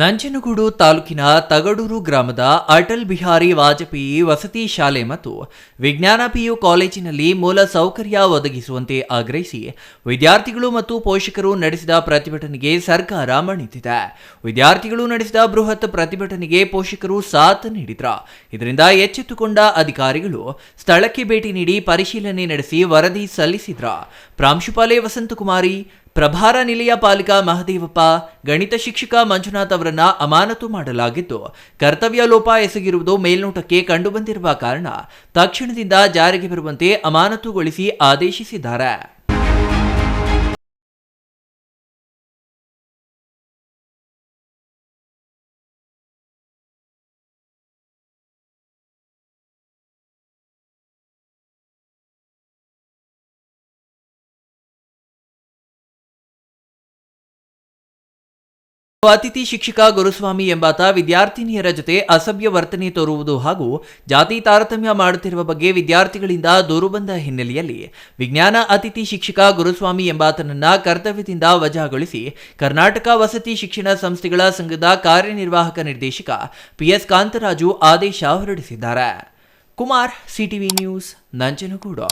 ನಂಜನಗೂಡು ತಾಲೂಕಿನ ತಗಡೂರು ಗ್ರಾಮದ ಅಟಲ್ ಬಿಹಾರಿ ವಾಜಪೇಯಿ ವಸತಿ ಶಾಲೆ ಮತ್ತು ವಿಜ್ಞಾನ ಪಿಯು ಕಾಲೇಜಿನಲ್ಲಿ ಮೂಲ ಸೌಕರ್ಯ ಒದಗಿಸುವಂತೆ ಆಗ್ರಹಿಸಿ ವಿದ್ಯಾರ್ಥಿಗಳು ಮತ್ತು ಪೋಷಕರು ನಡೆಸಿದ ಪ್ರತಿಭಟನೆಗೆ ಸರ್ಕಾರ ಮಣಿತಿದೆ ವಿದ್ಯಾರ್ಥಿಗಳು ನಡೆಸಿದ ಬೃಹತ್ ಪ್ರತಿಭಟನೆಗೆ ಪೋಷಕರು ಸಾಥ್ ನೀಡಿದ್ರ. ಇದರಿಂದ ಎಚ್ಚೆತ್ತುಕೊಂಡ ಅಧಿಕಾರಿಗಳು ಸ್ಥಳಕ್ಕೆ ಭೇಟಿ ನೀಡಿ ಪರಿಶೀಲನೆ ನಡೆಸಿ ವರದಿ ಸಲ್ಲಿಸಿದ್ರ. ಪ್ರಾಂಶುಪಾಲೆ ವಸಂತಕುಮಾರಿ ಪ್ರಭಾರ ನಿಲಯ ಪಾಲಿಕಾ ಮಹದೇವಪ್ಪ, ಗಣಿತ ಶಿಕ್ಷಕ ಮಂಜುನಾಥ್ ಅವರನ್ನ ಅಮಾನತು ಮಾಡಲಾಗಿದ್ದು ಕರ್ತವ್ಯ ಲೋಪ ಎಸಗಿರುವುದು ಮೇಲ್ನೋಟಕ್ಕೆ ಕಂಡುಬಂದಿರುವ ಕಾರಣ, ತಕ್ಷಣದಿಂದ ಜಾರಿಗೆ ಬರುವಂತೆ ಅಮಾನತುಗೊಳಿಸಿ ಆದೇಶಿಸಿದ್ದಾರೆ. ಅತಿಥಿ ಶಿಕ್ಷಕ ಗುರುಸ್ವಾಮಿ ಎಂಬಾತ ವಿದ್ಯಾರ್ಥಿನಿಯರ ಜೊತೆ ಅಸಭ್ಯ ವರ್ತನೆ ತೋರುವುದು ಹಾಗೂ ಜಾತಿ ತಾರತಮ್ಯ ಮಾಡುತ್ತಿರುವ ಬಗ್ಗೆ ವಿದ್ಯಾರ್ಥಿಗಳಿಂದ ದೂರು ಬಂದ ಹಿನ್ನೆಲೆಯಲ್ಲಿ ವಿಜ್ಞಾನ ಅತಿಥಿ ಶಿಕ್ಷಕ ಗುರುಸ್ವಾಮಿ ಎಂಬಾತನನ್ನ ಕರ್ತವ್ಯದಿಂದ ವಜಾಗೊಳಿಸಿ ಕರ್ನಾಟಕ ವಸತಿ ಶಿಕ್ಷಣ ಸಂಸ್ಥೆಗಳ ಸಂಘದ ಕಾರ್ಯನಿರ್ವಾಹಕ ನಿರ್ದೇಶಕ ಪಿಎಸ್ ಕಾಂತರಾಜು ಆದೇಶ ಹೊರಡಿಸಿದ್ದಾರೆ. Kumar, CTV news, Nanjangud.